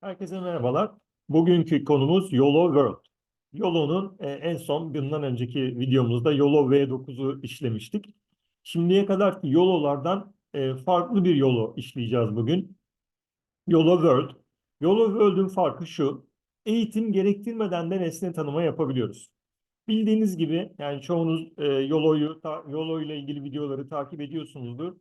Herkese merhabalar. Bugünkü konumuz YOLO World. YOLO'nun e, en son bundan önceki videomuzda YOLO V9'u işlemiştik. Şimdiye kadar ki YOLO'lardan e, farklı bir YOLO işleyeceğiz bugün. YOLO World. YOLO World'ün farkı şu. Eğitim gerektirmeden de nesne tanıma yapabiliyoruz. Bildiğiniz gibi yani çoğunuz e, YOLO'yu YOLO ile ilgili videoları takip ediyorsunuzdur.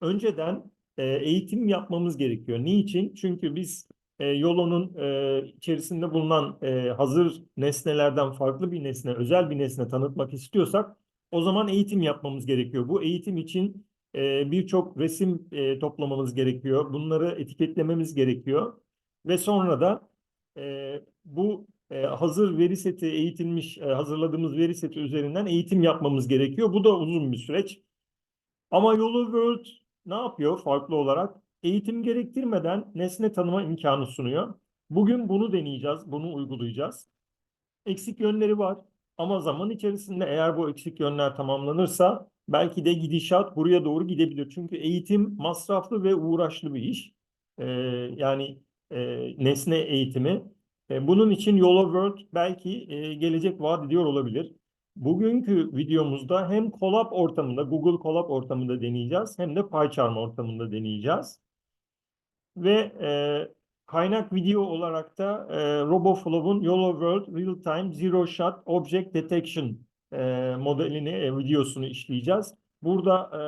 Önceden e, eğitim yapmamız gerekiyor. Niçin? Çünkü biz e, YOLO'nun e, içerisinde bulunan e, hazır nesnelerden farklı bir nesne, özel bir nesne tanıtmak istiyorsak o zaman eğitim yapmamız gerekiyor. Bu eğitim için e, birçok resim e, toplamamız gerekiyor. Bunları etiketlememiz gerekiyor. Ve sonra da e, bu e, hazır veri seti eğitilmiş, e, hazırladığımız veri seti üzerinden eğitim yapmamız gerekiyor. Bu da uzun bir süreç. Ama YOLO World ne yapıyor farklı olarak? Eğitim gerektirmeden nesne tanıma imkanı sunuyor. Bugün bunu deneyeceğiz, bunu uygulayacağız. Eksik yönleri var ama zaman içerisinde eğer bu eksik yönler tamamlanırsa belki de gidişat buraya doğru gidebilir. Çünkü eğitim masraflı ve uğraşlı bir iş. Ee, yani e, nesne eğitimi. E, bunun için YOLO World belki e, gelecek vaat ediyor olabilir. Bugünkü videomuzda hem Colab ortamında, Google Colab ortamında deneyeceğiz hem de PyCharm ortamında deneyeceğiz. Ve e, kaynak video olarak da e, RoboFlow'un YOLO World Real Time Zero Shot Object Detection e, modelini, e, videosunu işleyeceğiz. Burada e,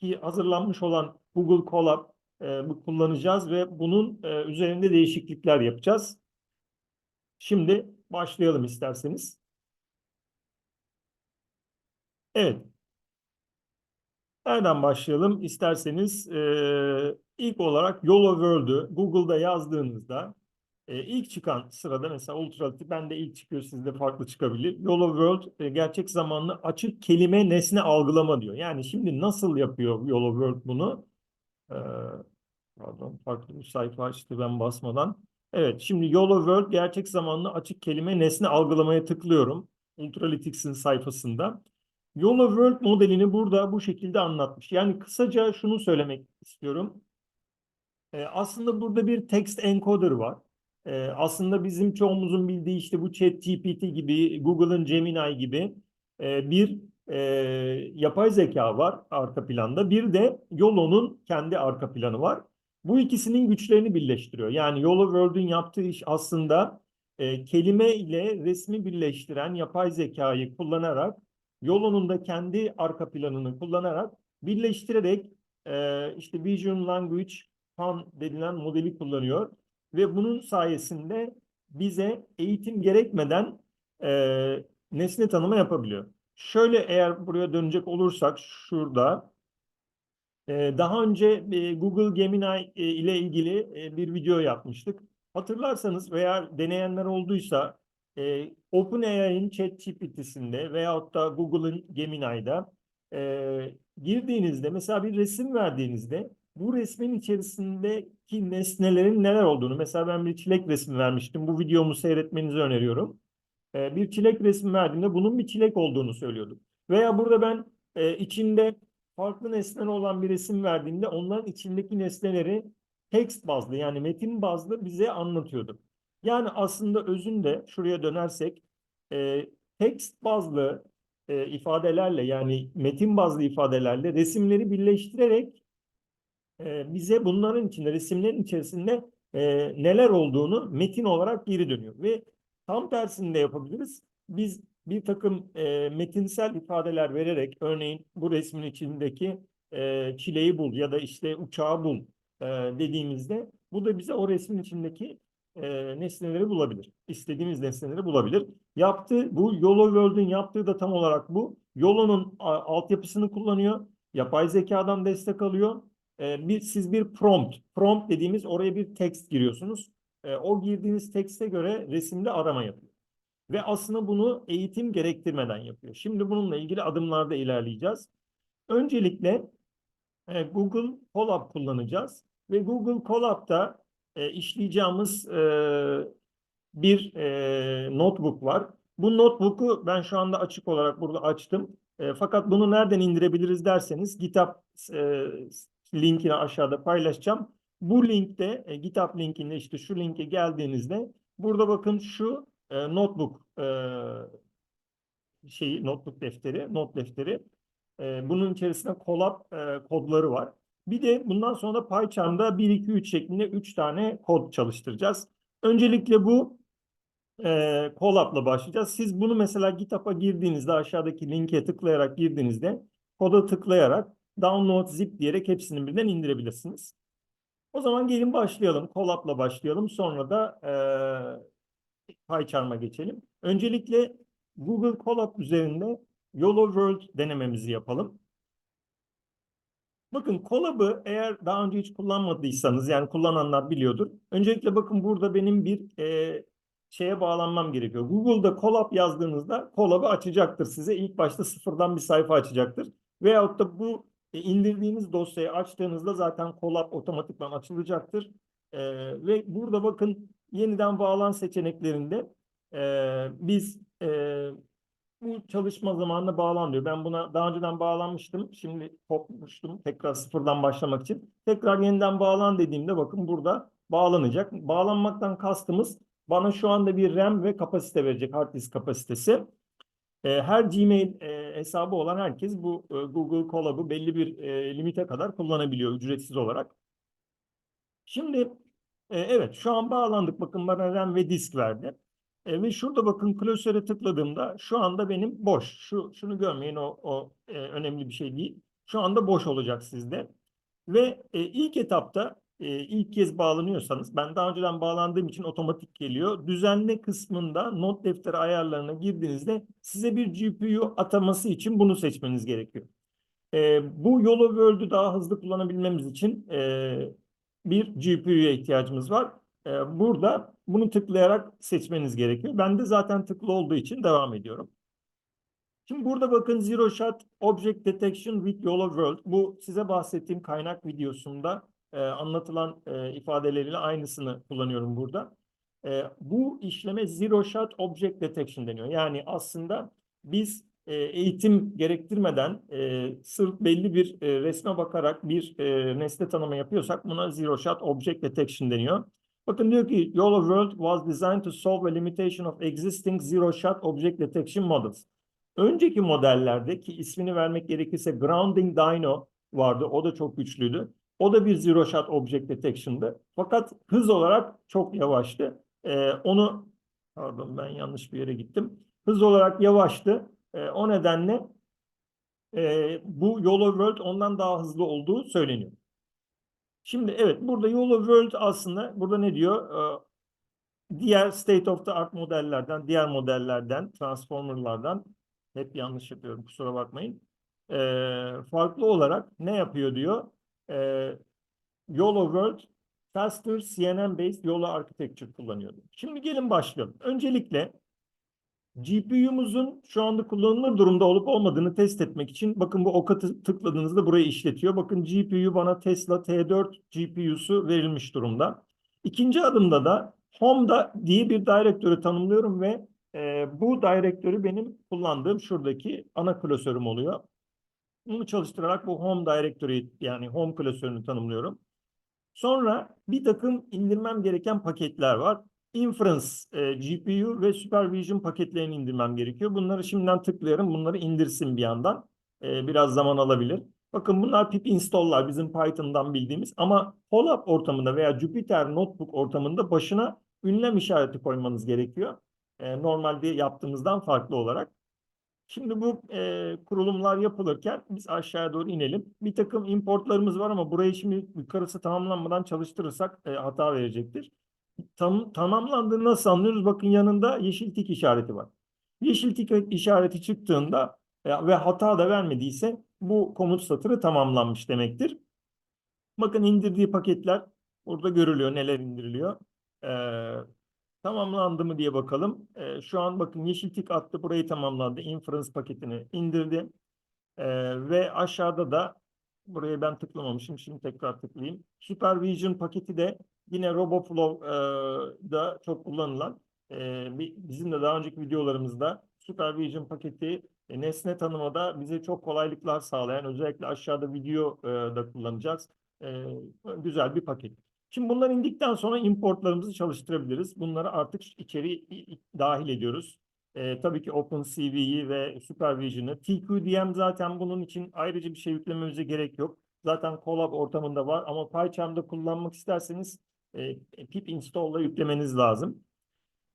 ki hazırlanmış olan Google Colab e, kullanacağız ve bunun e, üzerinde değişiklikler yapacağız. Şimdi başlayalım isterseniz. Evet. Nereden başlayalım? İsterseniz e, ilk olarak YOLO World'ü Google'da yazdığınızda e, ilk çıkan sırada mesela Ultralitik bende ilk çıkıyor sizde farklı çıkabilir. YOLO World e, gerçek zamanlı açık kelime nesne algılama diyor. Yani şimdi nasıl yapıyor YOLO World bunu? E, pardon farklı bir sayfa açtı ben basmadan. Evet şimdi YOLO World gerçek zamanlı açık kelime nesne algılamaya tıklıyorum. Ultralytics'in sayfasında. YOLO World modelini burada bu şekilde anlatmış. Yani kısaca şunu söylemek istiyorum. Ee, aslında burada bir text encoder var. Ee, aslında bizim çoğumuzun bildiği işte bu ChatGPT gibi, Google'ın Gemini gibi e, bir e, yapay zeka var arka planda. Bir de YOLO'nun kendi arka planı var. Bu ikisinin güçlerini birleştiriyor. Yani YOLO World'ün yaptığı iş aslında e, kelime ile resmi birleştiren yapay zekayı kullanarak Yolo'nun da kendi arka planını kullanarak birleştirerek e, işte Vision Language PAN denilen modeli kullanıyor. Ve bunun sayesinde bize eğitim gerekmeden e, nesne tanıma yapabiliyor. Şöyle eğer buraya dönecek olursak şurada e, daha önce e, Google Gemini e, ile ilgili e, bir video yapmıştık. Hatırlarsanız veya deneyenler olduysa e, OpenAI'nin ChatGPT'sinde veyahut da Google'ın Gemini'de e, girdiğinizde mesela bir resim verdiğinizde bu resmin içerisindeki nesnelerin neler olduğunu mesela ben bir çilek resmi vermiştim. Bu videomu seyretmenizi öneriyorum. E, bir çilek resmi verdiğimde bunun bir çilek olduğunu söylüyordum. Veya burada ben e, içinde farklı nesneler olan bir resim verdiğimde onların içindeki nesneleri text bazlı yani metin bazlı bize anlatıyordu. Yani aslında özünde şuraya dönersek e, text bazlı e, ifadelerle yani metin bazlı ifadelerle resimleri birleştirerek e, bize bunların içinde resimlerin içerisinde e, neler olduğunu metin olarak geri dönüyor. Ve tam tersini de yapabiliriz. Biz bir takım e, metinsel ifadeler vererek örneğin bu resmin içindeki e, çileyi bul ya da işte uçağı bul e, dediğimizde bu da bize o resmin içindeki e, nesneleri bulabilir. İstediğimiz nesneleri bulabilir. Yaptığı bu YOLO World'ün yaptığı da tam olarak bu. YOLO'nun altyapısını kullanıyor. Yapay zekadan destek alıyor. E, bir, siz bir prompt, prompt dediğimiz oraya bir text giriyorsunuz. E, o girdiğiniz tekste göre resimde arama yapıyor. Ve aslında bunu eğitim gerektirmeden yapıyor. Şimdi bununla ilgili adımlarda ilerleyeceğiz. Öncelikle e, Google Colab kullanacağız. Ve Google Colab'da e, işleyeceğimiz e, bir e, notebook var. Bu notebook'u ben şu anda açık olarak burada açtım. E, fakat bunu nereden indirebiliriz derseniz GitHub e, linkini aşağıda paylaşacağım. Bu linkte e, GitHub linkinde işte şu linke geldiğinizde burada bakın şu e, notebook e, şeyi notebook defteri, not defteri. E, bunun içerisinde collab e, kodları var. Bir de bundan sonra da PyCharm'da 1 2 3 şeklinde 3 tane kod çalıştıracağız. Öncelikle bu e, collab'la başlayacağız. Siz bunu mesela GitHub'a girdiğinizde aşağıdaki linke tıklayarak girdiğinizde koda tıklayarak download zip diyerek hepsini birden indirebilirsiniz. O zaman gelin başlayalım. Collab'la başlayalım. Sonra da e, PyCharm'a geçelim. Öncelikle Google Colab üzerinde YOLO World denememizi yapalım. Bakın Colab'ı eğer daha önce hiç kullanmadıysanız yani kullananlar biliyordur. Öncelikle bakın burada benim bir e, şeye bağlanmam gerekiyor. Google'da Colab yazdığınızda Colab'ı açacaktır size. İlk başta sıfırdan bir sayfa açacaktır. Veyahut da bu e, indirdiğiniz dosyayı açtığınızda zaten Colab otomatikman açılacaktır. E, ve burada bakın yeniden bağlan seçeneklerinde e, biz e, bu çalışma zamanına bağlanıyor. Ben buna daha önceden bağlanmıştım. Şimdi kopmuştum tekrar sıfırdan başlamak için. Tekrar yeniden bağlan dediğimde bakın burada bağlanacak. Bağlanmaktan kastımız bana şu anda bir RAM ve kapasite verecek. Hard disk kapasitesi. E, her Gmail e, hesabı olan herkes bu e, Google Colab'ı belli bir e, limite kadar kullanabiliyor ücretsiz olarak. Şimdi evet şu an bağlandık. Bakın bana RAM ve disk verdi. E, ve şurada bakın klasöre tıkladığımda şu anda benim boş. Şu şunu görmeyin o, o e, önemli bir şey değil. Şu anda boş olacak sizde. Ve e, ilk etapta e, ilk kez bağlanıyorsanız ben daha önceden bağlandığım için otomatik geliyor. Düzenle kısmında not defteri ayarlarına girdiğinizde size bir GPU ataması için bunu seçmeniz gerekiyor. E, bu YOLO World'ü daha hızlı kullanabilmemiz için e, bir GPU'ya ihtiyacımız var. E, burada bunu tıklayarak seçmeniz gerekiyor. Ben de zaten tıklı olduğu için devam ediyorum. Şimdi burada bakın Zero Shot Object Detection with YOLO World. Bu size bahsettiğim kaynak videosunda e, anlatılan e, ifadeleriyle aynısını kullanıyorum burada. E, bu işleme Zero Shot Object Detection deniyor. Yani aslında biz e, eğitim gerektirmeden e, sırf belli bir e, resme bakarak bir e, nesne tanıma yapıyorsak buna Zero Shot Object Detection deniyor. Bakın diyor ki YOLO World was designed to solve a limitation of existing zero shot object detection models. Önceki modellerde ki ismini vermek gerekirse Grounding Dino vardı. O da çok güçlüydü. O da bir zero shot object detection'dı. Fakat hız olarak çok yavaştı. Ee, onu pardon ben yanlış bir yere gittim. Hız olarak yavaştı. Ee, o nedenle e, bu YOLO World ondan daha hızlı olduğu söyleniyor. Şimdi evet burada YOLO World aslında burada ne diyor? Ee, diğer state of the art modellerden, diğer modellerden, transformerlardan hep yanlış yapıyorum kusura bakmayın. Ee, farklı olarak ne yapıyor diyor? Ee, YOLO World Faster CNN based YOLO architecture kullanıyor. Şimdi gelin başlayalım. Öncelikle GPU'muzun şu anda kullanılır durumda olup olmadığını test etmek için bakın bu oka tıkladığınızda burayı işletiyor. Bakın GPU bana Tesla T4 GPU'su verilmiş durumda. İkinci adımda da Home'da diye bir direktörü tanımlıyorum ve e, bu direktörü benim kullandığım şuradaki ana klasörüm oluyor. Bunu çalıştırarak bu Home direktörü yani Home klasörünü tanımlıyorum. Sonra bir takım indirmem gereken paketler var. Inference e, GPU ve Supervision paketlerini indirmem gerekiyor. Bunları şimdiden tıklıyorum. Bunları indirsin bir yandan. E, biraz zaman alabilir. Bakın bunlar pip install'lar bizim Python'dan bildiğimiz ama Colab ortamında veya Jupyter Notebook ortamında başına ünlem işareti koymanız gerekiyor. E, normalde yaptığımızdan farklı olarak. Şimdi bu e, kurulumlar yapılırken biz aşağıya doğru inelim. Bir takım importlarımız var ama burayı şimdi yukarısı tamamlanmadan çalıştırırsak e, hata verecektir tam, tamamlandığını nasıl anlıyoruz? Bakın yanında yeşil tik işareti var. Yeşil tik işareti çıktığında ve hata da vermediyse bu komut satırı tamamlanmış demektir. Bakın indirdiği paketler burada görülüyor. Neler indiriliyor. Ee, tamamlandı mı diye bakalım. Ee, şu an bakın yeşil tik attı. Burayı tamamlandı. Inference paketini indirdi. Ee, ve aşağıda da buraya ben tıklamamışım. Şimdi tekrar tıklayayım. Supervision paketi de Yine RoboFlow'da çok kullanılan e, bizim de daha önceki videolarımızda Supervision paketi e, nesne tanımada bize çok kolaylıklar sağlayan özellikle aşağıda video e, da kullanacağız. E, güzel bir paket. Şimdi bunlar indikten sonra importlarımızı çalıştırabiliriz. Bunları artık içeri dahil ediyoruz. Ee, tabii ki OpenCV'yi ve Supervision'ı. TQDM zaten bunun için ayrıca bir şey yüklememize gerek yok. Zaten Colab ortamında var ama PyCharm'da kullanmak isterseniz e, pip install'la yüklemeniz lazım.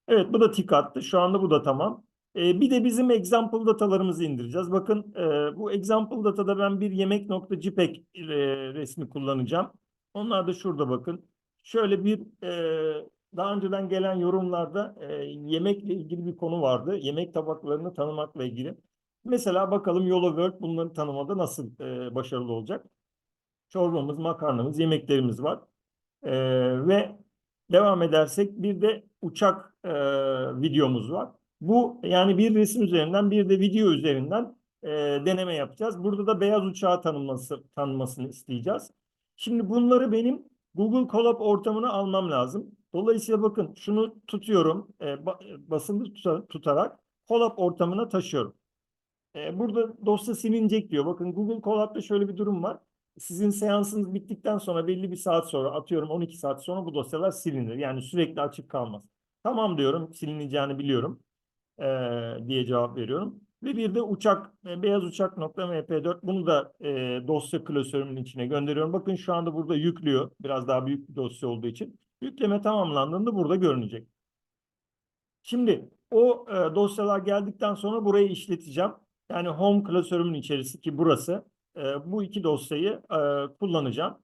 Evet bu da tik attı. Şu anda bu da tamam. Ee, bir de bizim example datalarımızı indireceğiz. Bakın e, bu example datada ben bir yemek.jpeg e, resmi kullanacağım. Onlar da şurada bakın. Şöyle bir e, daha önceden gelen yorumlarda e, yemekle ilgili bir konu vardı. Yemek tabaklarını tanımakla ilgili. Mesela bakalım Yolo World bunları tanımada nasıl e, başarılı olacak. Çorbamız, makarnamız, yemeklerimiz var. Ee, ve devam edersek bir de uçak e, videomuz var. Bu yani bir resim üzerinden bir de video üzerinden e, deneme yapacağız. Burada da beyaz uçağı tanınması, tanınmasını isteyeceğiz. Şimdi bunları benim Google Colab ortamına almam lazım. Dolayısıyla bakın şunu tutuyorum, e, ba- basılı tuta- tutarak Colab ortamına taşıyorum. E, burada dosya silinecek diyor. Bakın Google Colab'da şöyle bir durum var. Sizin seansınız bittikten sonra belli bir saat sonra atıyorum 12 saat sonra bu dosyalar silinir. Yani sürekli açık kalmaz. Tamam diyorum silineceğini biliyorum e, diye cevap veriyorum. Ve bir de uçak e, beyaz uçak nokta mp4 bunu da e, dosya klasörümün içine gönderiyorum. Bakın şu anda burada yüklüyor. Biraz daha büyük bir dosya olduğu için. Yükleme tamamlandığında burada görünecek. Şimdi o e, dosyalar geldikten sonra burayı işleteceğim. Yani home klasörümün içerisi ki burası. E, bu iki dosyayı e, kullanacağım.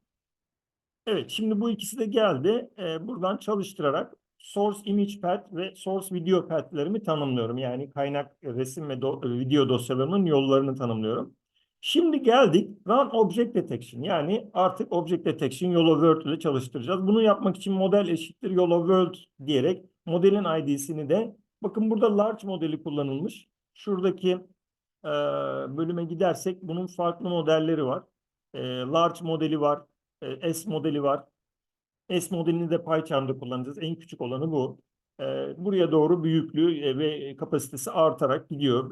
Evet şimdi bu ikisi de geldi. E, buradan çalıştırarak source image path ve source video path'lerimi tanımlıyorum. Yani kaynak resim ve do- video dosyalarının yollarını tanımlıyorum. Şimdi geldik Run Object Detection. Yani artık Object Detection YOLO World ile çalıştıracağız. Bunu yapmak için model eşittir YOLO World diyerek modelin ID'sini de bakın burada large modeli kullanılmış. Şuradaki e, bölüme gidersek bunun farklı modelleri var. E, large modeli var. e, S modeli var. S modelini de PyCharm'da kullanacağız. En küçük olanı bu. Buraya doğru büyüklüğü ve kapasitesi artarak gidiyor.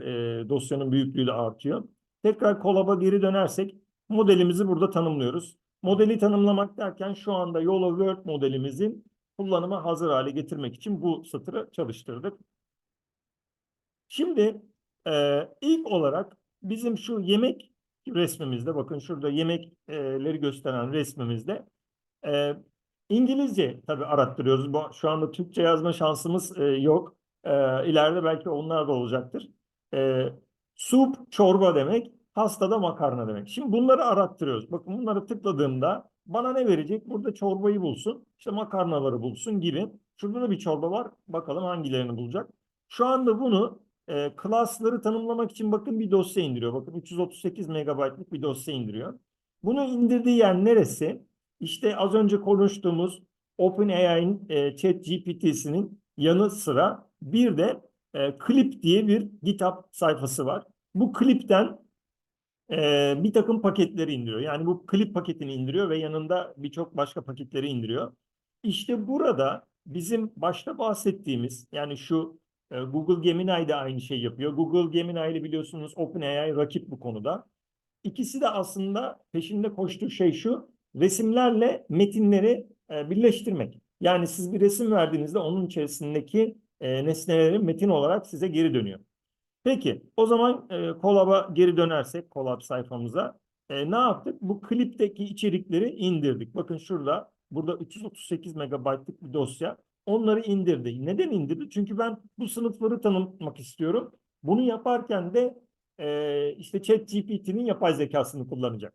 Dosyanın büyüklüğü de artıyor. Tekrar Colab'a geri dönersek modelimizi burada tanımlıyoruz. Modeli tanımlamak derken şu anda YOLO World modelimizin kullanıma hazır hale getirmek için bu satırı çalıştırdık. Şimdi e, ilk olarak bizim şu yemek resmimizde bakın şurada yemekleri gösteren resmimizde e, İngilizce tabii arattırıyoruz. Bu, şu anda Türkçe yazma şansımız e, yok. E, ileride belki onlar da olacaktır. E, soup çorba demek, pasta da makarna demek. Şimdi bunları arattırıyoruz. Bakın bunları tıkladığımda bana ne verecek? Burada çorbayı bulsun, işte makarnaları bulsun gibi. Şurada da bir çorba var. Bakalım hangilerini bulacak. Şu anda bunu e, class'ları tanımlamak için bakın bir dosya indiriyor. Bakın 338 megabaytlık bir dosya indiriyor. Bunu indirdiği yer neresi? İşte az önce konuştuğumuz OpenAI'nin e, ChatGPT'sinin yanı sıra bir de e, Clip diye bir GitHub sayfası var. Bu Clip'ten e, bir takım paketleri indiriyor. Yani bu Clip paketini indiriyor ve yanında birçok başka paketleri indiriyor. İşte burada bizim başta bahsettiğimiz yani şu Google Gemini de aynı şey yapıyor. Google Gemini ile biliyorsunuz OpenAI rakip bu konuda. İkisi de aslında peşinde koştuğu şey şu resimlerle metinleri e, birleştirmek. Yani siz bir resim verdiğinizde onun içerisindeki e, nesneleri metin olarak size geri dönüyor. Peki o zaman e, Colab'a geri dönersek Colab sayfamıza e, ne yaptık? Bu klipteki içerikleri indirdik. Bakın şurada burada 338 megabaytlık bir dosya. Onları indirdi. Neden indirdi? Çünkü ben bu sınıfları tanımlamak istiyorum. Bunu yaparken de e, işte ChatGPT'nin yapay zekasını kullanacak.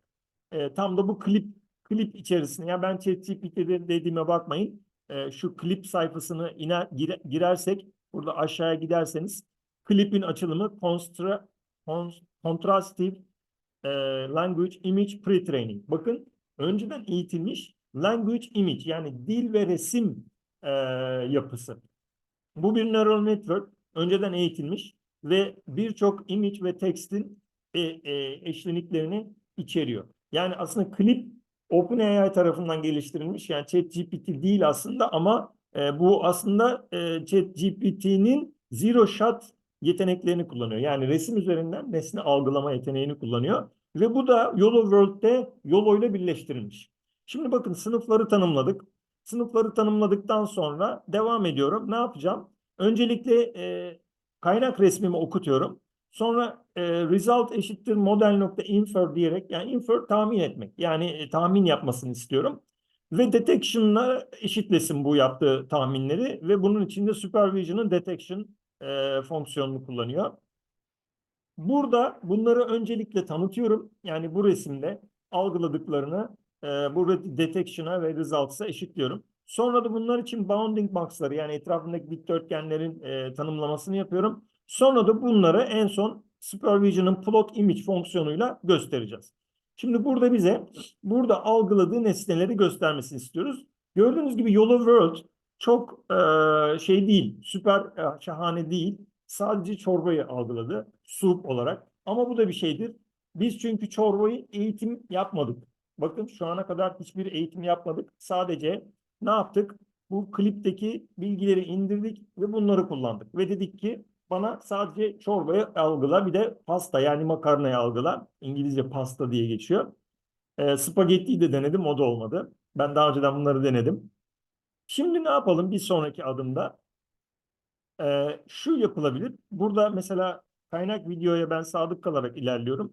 E, tam da bu klip klip içerisinde yani ben ChatGPT'de dediğime bakmayın. E, şu klip sayfasını iner, gire, girersek burada aşağıya giderseniz klipin açılımı constra, cons, Contrastive e, Language Image Pre-Training. Bakın önceden eğitilmiş Language Image yani dil ve resim e, yapısı. Bu bir neural network önceden eğitilmiş ve birçok image ve tekstin e, e, eşleniklerini içeriyor. Yani aslında klip OpenAI tarafından geliştirilmiş. Yani ChatGPT değil aslında ama e, bu aslında e, ChatGPT'nin zero shot yeteneklerini kullanıyor. Yani resim üzerinden nesne algılama yeteneğini kullanıyor. Ve bu da YOLO World'de YOLO ile birleştirilmiş. Şimdi bakın sınıfları tanımladık. Sınıfları tanımladıktan sonra devam ediyorum. Ne yapacağım? Öncelikle e, kaynak resmimi okutuyorum. Sonra e, result eşittir model.infer diyerek yani infer tahmin etmek. Yani e, tahmin yapmasını istiyorum. Ve detection'la eşitlesin bu yaptığı tahminleri ve bunun içinde supervision'ın detection e, fonksiyonunu kullanıyor. Burada bunları öncelikle tanıtıyorum. Yani bu resimde algıladıklarını e, bu detection'a ve results'a eşitliyorum. Sonra da bunlar için bounding box'ları yani etrafındaki dikdörtgenlerin e, tanımlamasını yapıyorum. Sonra da bunları en son supervision'ın plot image fonksiyonuyla göstereceğiz. Şimdi burada bize burada algıladığı nesneleri göstermesini istiyoruz. Gördüğünüz gibi Yellow World çok e, şey değil, süper e, şahane değil. Sadece çorbayı algıladı soup olarak. Ama bu da bir şeydir. Biz çünkü çorbayı eğitim yapmadık. Bakın şu ana kadar hiçbir eğitim yapmadık. Sadece ne yaptık? Bu klipteki bilgileri indirdik ve bunları kullandık. Ve dedik ki bana sadece çorbayı algıla bir de pasta yani makarnayı algıla. İngilizce pasta diye geçiyor. E, spagettiyi de denedim o da olmadı. Ben daha önceden bunları denedim. Şimdi ne yapalım bir sonraki adımda? E, şu yapılabilir. Burada mesela kaynak videoya ben sadık kalarak ilerliyorum.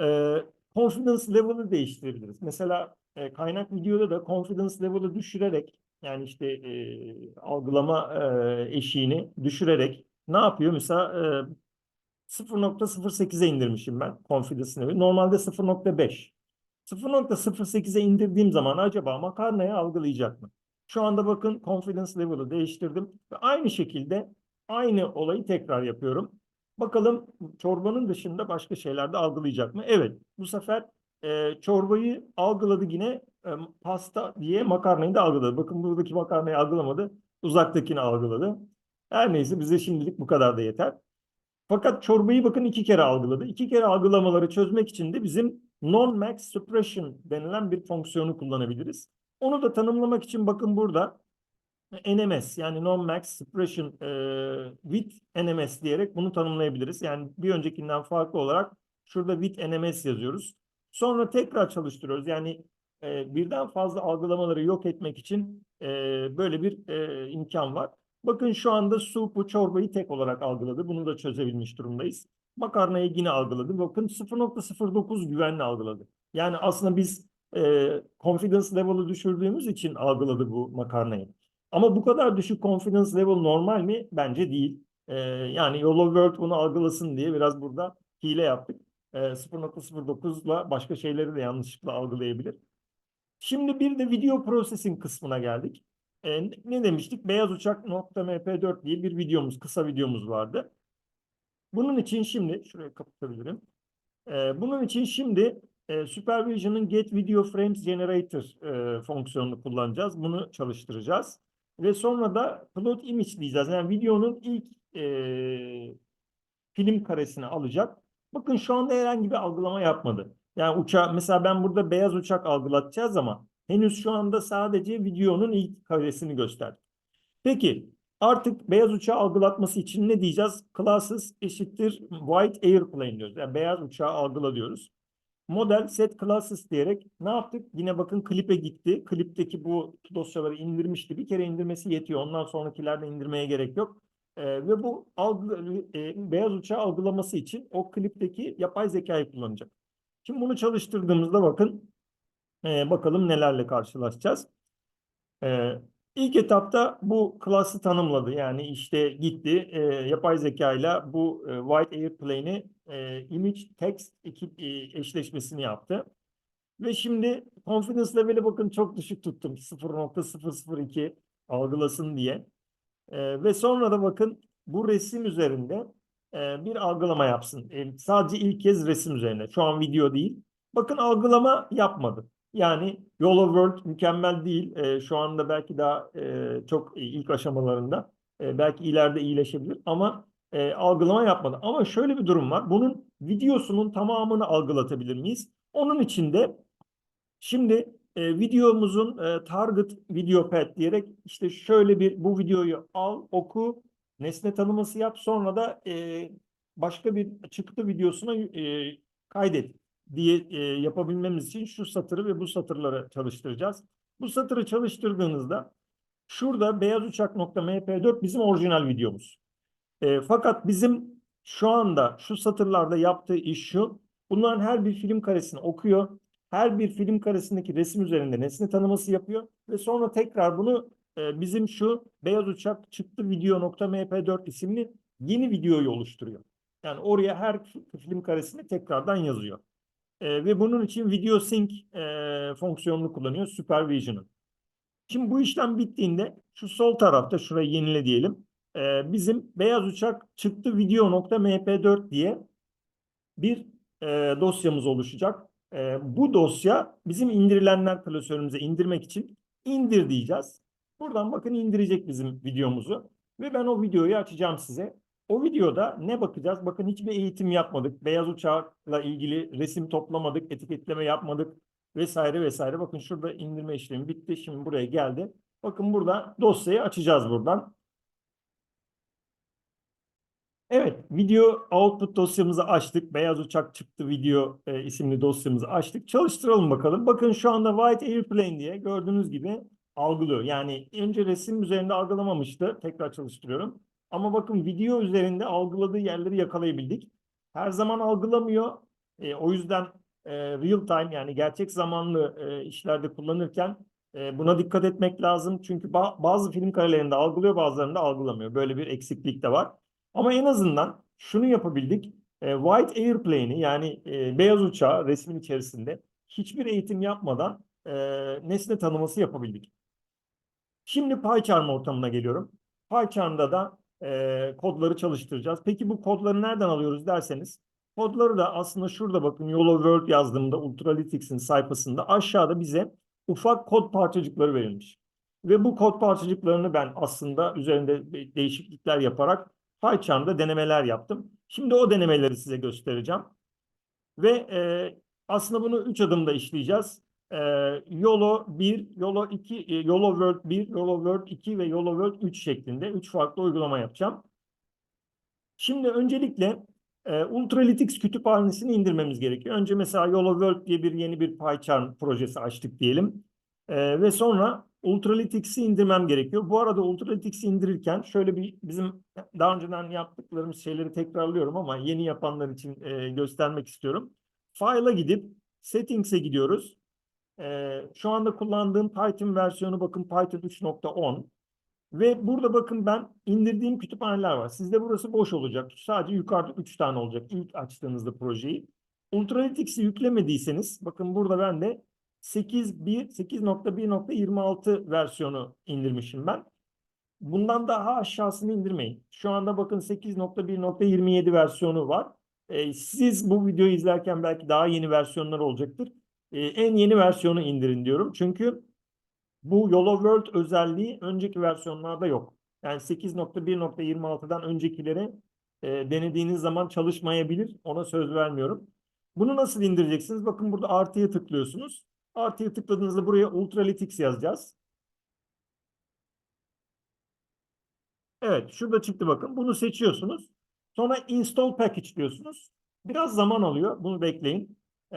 E, confidence level'ı değiştirebiliriz. Mesela e, kaynak videoda da confidence level'ı düşürerek yani işte e, algılama e, eşiğini düşürerek ne yapıyor? Mesela e, 0.08'e indirmişim ben confidence level. Normalde 0.5. 0.08'e indirdiğim zaman acaba makarnayı algılayacak mı? Şu anda bakın confidence level'ı değiştirdim ve aynı şekilde aynı olayı tekrar yapıyorum. Bakalım çorbanın dışında başka şeyler de algılayacak mı? Evet. Bu sefer e, çorbayı algıladı yine e, pasta diye makarnayı da algıladı. Bakın buradaki makarnayı algılamadı. Uzaktakini algıladı. Her neyse bize şimdilik bu kadar da yeter. Fakat çorbayı bakın iki kere algıladı. İki kere algılamaları çözmek için de bizim non-max suppression denilen bir fonksiyonu kullanabiliriz. Onu da tanımlamak için bakın burada NMS yani non-max suppression e, with NMS diyerek bunu tanımlayabiliriz. Yani bir öncekinden farklı olarak şurada with NMS yazıyoruz. Sonra tekrar çalıştırıyoruz. Yani e, birden fazla algılamaları yok etmek için e, böyle bir e, imkan var. Bakın şu anda su çorbayı tek olarak algıladı. Bunu da çözebilmiş durumdayız. Makarnayı yine algıladı. Bakın 0.09 güvenli algıladı. Yani aslında biz e, confidence level'ı düşürdüğümüz için algıladı bu makarnayı. Ama bu kadar düşük confidence level normal mi? Bence değil. E, yani Yellow World bunu algılasın diye biraz burada hile yaptık. E, 0.09'la başka şeyleri de yanlışlıkla algılayabilir. Şimdi bir de video processing kısmına geldik. E, ne demiştik? Beyaz uçak .mp4 diye bir videomuz, kısa videomuz vardı. Bunun için şimdi, şuraya kapatabilirim. E, bunun için şimdi e, Supervision'ın Get Video Frames Generator e, fonksiyonunu kullanacağız. Bunu çalıştıracağız. Ve sonra da plot image diyeceğiz. Yani videonun ilk e, film karesini alacak. Bakın şu anda herhangi bir algılama yapmadı. Yani uçağı mesela ben burada beyaz uçak algılatacağız ama henüz şu anda sadece videonun ilk karesini gösterdi. Peki artık beyaz uçağı algılatması için ne diyeceğiz? Classes eşittir white airplane diyoruz. Yani beyaz uçağı algıla diyoruz. Model set classes diyerek ne yaptık? Yine bakın klipe gitti. Klipteki bu dosyaları indirmişti. Bir kere indirmesi yetiyor. Ondan sonrakilerde indirmeye gerek yok. Ee, ve bu algı, e, beyaz uçağı algılaması için o klipteki yapay zekayı kullanacak. Şimdi bunu çalıştırdığımızda bakın e, bakalım nelerle karşılaşacağız. E, ilk etapta bu klası tanımladı. Yani işte gitti e, yapay zeka ile bu e, White Airplane'i e, image text iki, e, eşleşmesini yaptı. Ve şimdi confidence level'i bakın çok düşük tuttum. 0.002 algılasın diye. E, ve sonra da bakın bu resim üzerinde e, bir algılama yapsın. E, sadece ilk kez resim üzerine. Şu an video değil. Bakın algılama yapmadı. Yani Yolo World mükemmel değil. E, şu anda belki daha e, çok ilk aşamalarında. E, belki ileride iyileşebilir ama e, algılama yapmadı. Ama şöyle bir durum var. Bunun videosunun tamamını algılatabilir miyiz? Onun için de şimdi e, videomuzun e, target video path diyerek işte şöyle bir bu videoyu al, oku, nesne tanıması yap. Sonra da e, başka bir çıktı videosuna e, kaydet diye e, yapabilmemiz için şu satırı ve bu satırları çalıştıracağız. Bu satırı çalıştırdığınızda şurada beyazuçak.mp4 bizim orijinal videomuz. E, fakat bizim şu anda şu satırlarda yaptığı iş şu. Bunların her bir film karesini okuyor. Her bir film karesindeki resim üzerinde nesne tanıması yapıyor ve sonra tekrar bunu e, bizim şu beyaz uçak çıktı video.mp4 isimli yeni videoyu oluşturuyor. Yani oraya her film karesini tekrardan yazıyor. E, ve bunun için video sync e, fonksiyonunu kullanıyor Supervision'ın. Şimdi bu işlem bittiğinde şu sol tarafta şurayı yenile diyelim. E, bizim beyaz uçak çıktı video.mp4 diye bir e, dosyamız oluşacak. E, bu dosya bizim indirilenler klasörümüze indirmek için indir diyeceğiz. Buradan bakın indirecek bizim videomuzu. Ve ben o videoyu açacağım size. O videoda ne bakacağız? Bakın hiçbir eğitim yapmadık. Beyaz uçakla ilgili resim toplamadık, etiketleme yapmadık vesaire vesaire. Bakın şurada indirme işlemi bitti. Şimdi buraya geldi. Bakın burada dosyayı açacağız buradan. Evet, video output dosyamızı açtık. Beyaz uçak çıktı video e, isimli dosyamızı açtık. Çalıştıralım bakalım. Bakın şu anda White Airplane diye gördüğünüz gibi algılıyor. Yani önce resim üzerinde algılamamıştı. Tekrar çalıştırıyorum. Ama bakın video üzerinde algıladığı yerleri yakalayabildik. Her zaman algılamıyor. E, o yüzden e, real time yani gerçek zamanlı e, işlerde kullanırken e, buna dikkat etmek lazım. Çünkü ba bazı film karelerinde algılıyor bazılarında algılamıyor. Böyle bir eksiklik de var. Ama en azından şunu yapabildik. E, White Airplane'i yani e, beyaz uçağı resmin içerisinde hiçbir eğitim yapmadan e, nesne tanıması yapabildik. Şimdi PyCharm ortamına geliyorum. PyCharm'da da e, kodları çalıştıracağız. Peki bu kodları nereden alıyoruz derseniz kodları da aslında şurada bakın YOLO World yazdığımda Ultralytics'in sayfasında aşağıda bize ufak kod parçacıkları verilmiş. Ve bu kod parçacıklarını ben aslında üzerinde değişiklikler yaparak PyCharm'da denemeler yaptım. Şimdi o denemeleri size göstereceğim. Ve e, aslında bunu üç adımda işleyeceğiz. E, YOLO 1, YOLO 2, e, YOLO World 1, YOLO World 2 ve YOLO World 3 şeklinde üç farklı uygulama yapacağım. Şimdi öncelikle e, Ultralytics kütüphanesini indirmemiz gerekiyor. Önce mesela YOLO World diye bir yeni bir PyCharm projesi açtık diyelim. E, ve sonra Ultralytics'i indirmem gerekiyor. Bu arada Ultralytics'i indirirken şöyle bir bizim daha önceden yaptıklarımız şeyleri tekrarlıyorum ama yeni yapanlar için e, göstermek istiyorum. File'a gidip Settings'e gidiyoruz. E, şu anda kullandığım Python versiyonu bakın Python 3.10. Ve burada bakın ben indirdiğim kütüphaneler var. Sizde burası boş olacak. Sadece yukarıda 3 tane olacak ilk açtığınızda projeyi. Ultralytics'i yüklemediyseniz bakın burada ben de 8.1 8.1.26 versiyonu indirmişim ben. Bundan daha aşağısını indirmeyin. Şu anda bakın 8.1.27 versiyonu var. Ee, siz bu videoyu izlerken belki daha yeni versiyonlar olacaktır. Ee, en yeni versiyonu indirin diyorum. Çünkü bu YOLO World özelliği önceki versiyonlarda yok. Yani 8.1.26'dan öncekileri e, denediğiniz zaman çalışmayabilir. Ona söz vermiyorum. Bunu nasıl indireceksiniz? Bakın burada artıya tıklıyorsunuz. Artıya tıkladığınızda buraya Ultralytics yazacağız. Evet şurada çıktı bakın. Bunu seçiyorsunuz. Sonra Install Package diyorsunuz. Biraz zaman alıyor. Bunu bekleyin. Ee,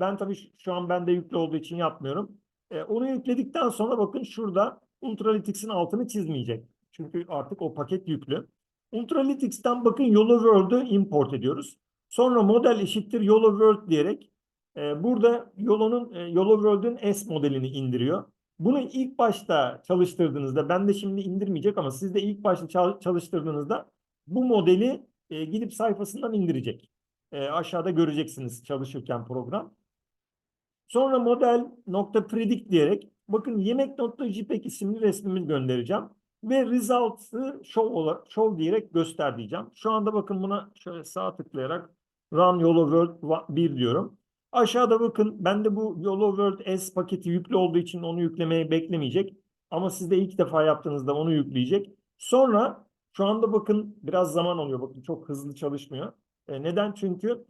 ben tabii şu an bende yüklü olduğu için yapmıyorum. Ee, onu yükledikten sonra bakın şurada Ultralytics'in altını çizmeyecek. Çünkü artık o paket yüklü. Ultralytics'ten bakın YOLO World'ü import ediyoruz. Sonra model eşittir YOLO World diyerek e, burada YOLO'nun e, YOLO World'ün S modelini indiriyor. Bunu ilk başta çalıştırdığınızda ben de şimdi indirmeyecek ama siz de ilk başta çalıştırdığınızda bu modeli e, gidip sayfasından indirecek. E, aşağıda göreceksiniz çalışırken program. Sonra model nokta predict diyerek bakın yemek nokta jpeg isimli resmimi göndereceğim. Ve result'ı show, olarak, show diyerek göster diyeceğim. Şu anda bakın buna şöyle sağ tıklayarak run YOLO World 1 diyorum. Aşağıda bakın bende bu YOLO World S paketi yüklü olduğu için onu yüklemeye beklemeyecek. Ama siz de ilk defa yaptığınızda onu yükleyecek. Sonra şu anda bakın biraz zaman alıyor. Bakın çok hızlı çalışmıyor. E, neden? Çünkü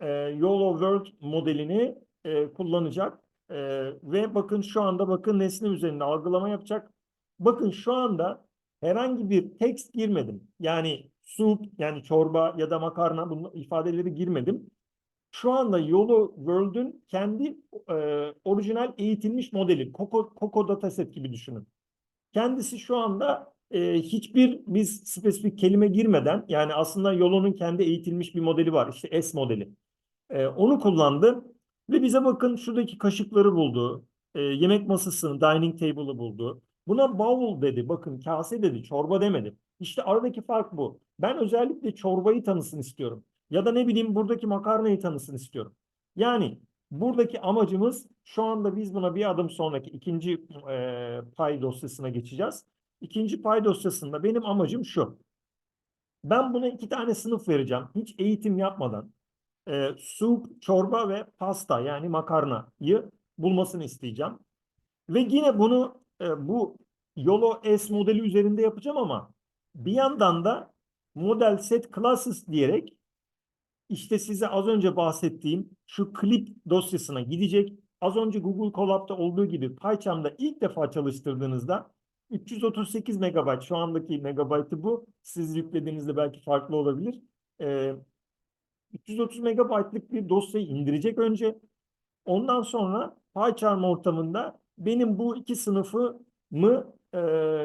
e, YOLO World modelini e, kullanacak. E, ve bakın şu anda bakın nesne üzerinde algılama yapacak. Bakın şu anda herhangi bir text girmedim. Yani soup yani çorba ya da makarna bunun ifadeleri girmedim. şu anda YOLO World'ün kendi e, orijinal eğitilmiş modeli. Coco, Coco Dataset gibi düşünün. Kendisi şu anda e, hiçbir biz spesifik kelime girmeden yani aslında YOLO'nun kendi eğitilmiş bir modeli var. İşte S modeli. E, onu kullandı ve bize bakın şuradaki kaşıkları buldu. E, yemek masasını, dining table'ı buldu. Buna bowl dedi. Bakın kase dedi. Çorba demedi. İşte aradaki fark bu. Ben özellikle çorbayı tanısın istiyorum. Ya da ne bileyim buradaki makarnayı tanısın istiyorum. Yani buradaki amacımız şu anda biz buna bir adım sonraki ikinci e, pay dosyasına geçeceğiz. İkinci pay dosyasında benim amacım şu. Ben buna iki tane sınıf vereceğim. Hiç eğitim yapmadan. E, soup, çorba ve pasta yani makarnayı bulmasını isteyeceğim. Ve yine bunu e, bu YOLO S modeli üzerinde yapacağım ama bir yandan da model set classes diyerek işte size az önce bahsettiğim şu clip dosyasına gidecek. Az önce Google Colab'da olduğu gibi PyCharm'da ilk defa çalıştırdığınızda 338 megabayt şu andaki megabaytı bu. Siz yüklediğinizde belki farklı olabilir. Ee, 330 megabaytlık bir dosyayı indirecek önce. Ondan sonra PyCharm ortamında benim bu iki sınıfımı e,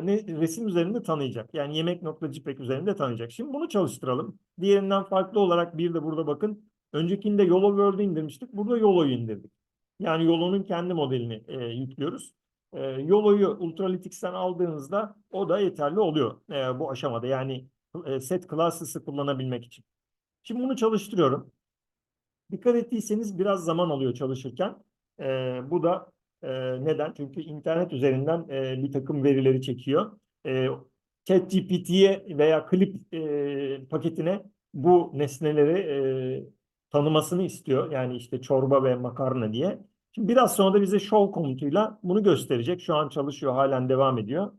ne, resim üzerinde tanıyacak. Yani yemek.jpeg üzerinde tanıyacak. Şimdi bunu çalıştıralım. Diğerinden farklı olarak bir de burada bakın. Öncekinde YOLO World'ü indirmiştik. Burada YOLO'yu indirdik. Yani YOLO'nun kendi modelini e, yüklüyoruz. E, YOLO'yu Ultralytics'ten aldığınızda o da yeterli oluyor e, bu aşamada. Yani e, set classes'ı kullanabilmek için. Şimdi bunu çalıştırıyorum. Dikkat ettiyseniz biraz zaman alıyor çalışırken. E, bu da e, neden? Çünkü internet üzerinden e, bir takım verileri çekiyor. E, ChatGPT'ye veya Clip e, paketine bu nesneleri e, tanımasını istiyor. Yani işte çorba ve makarna diye. Şimdi biraz sonra da bize show komutuyla bunu gösterecek. Şu an çalışıyor, halen devam ediyor.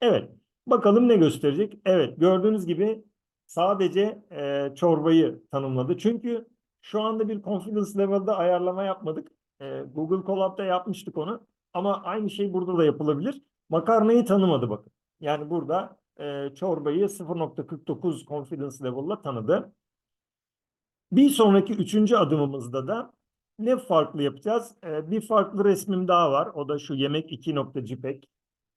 Evet. Bakalım ne gösterecek? Evet, gördüğünüz gibi sadece e, çorbayı tanımladı. Çünkü şu anda bir confidence level'da ayarlama yapmadık. E, Google Colab'da yapmıştık onu. Ama aynı şey burada da yapılabilir. Makarnayı tanımadı bakın. Yani burada e, çorbayı 0.49 confidence level'la tanıdı. Bir sonraki üçüncü adımımızda da ne farklı yapacağız? E, bir farklı resmim daha var. O da şu yemek 2.jpeg.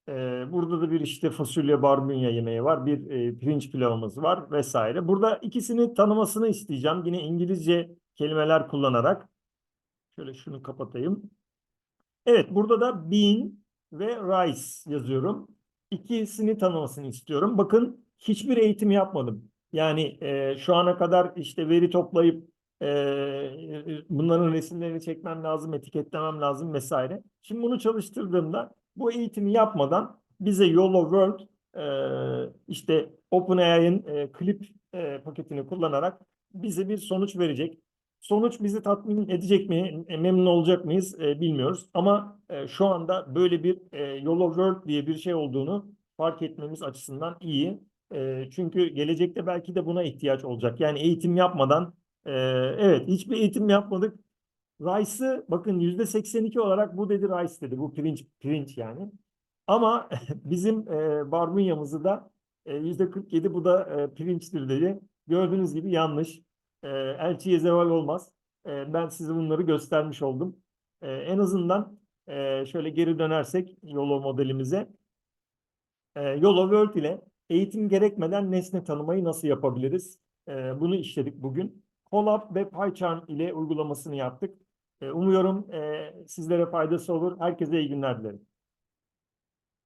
E, burada da bir işte fasulye barbunya yemeği var. Bir e, pirinç pilavımız var vesaire. Burada ikisini tanımasını isteyeceğim. Yine İngilizce kelimeler kullanarak. Şöyle şunu kapatayım. Evet burada da bean ve rice yazıyorum. İkisini tanımasını istiyorum. Bakın hiçbir eğitim yapmadım. Yani e, şu ana kadar işte veri toplayıp bunların resimlerini çekmem lazım, etiketlemem lazım vesaire. Şimdi bunu çalıştırdığımda bu eğitimi yapmadan bize YOLO World işte OpenAI'ın e, Clip e, paketini kullanarak bize bir sonuç verecek. Sonuç bizi tatmin edecek mi, e, memnun olacak mıyız e, bilmiyoruz. Ama e, şu anda böyle bir YOLO World diye bir şey olduğunu fark etmemiz açısından iyi. Çünkü gelecekte belki de buna ihtiyaç olacak. Yani eğitim yapmadan, e, evet hiçbir eğitim yapmadık. Rice'ı bakın yüzde 82 olarak bu dedi rice dedi. Bu pirinç, pirinç yani. Ama bizim e, barbunyamızı da e, yüzde 47 bu da e, pirinçtir dedi. Gördüğünüz gibi yanlış. E, elçiye zeval olmaz. E, ben size bunları göstermiş oldum. E, en azından e, şöyle geri dönersek YOLO modelimize. E, YOLO World ile eğitim gerekmeden nesne tanımayı nasıl yapabiliriz? E, bunu işledik bugün. Colab ve PyCharm ile uygulamasını yaptık. E, umuyorum e, sizlere faydası olur. Herkese iyi günler dilerim.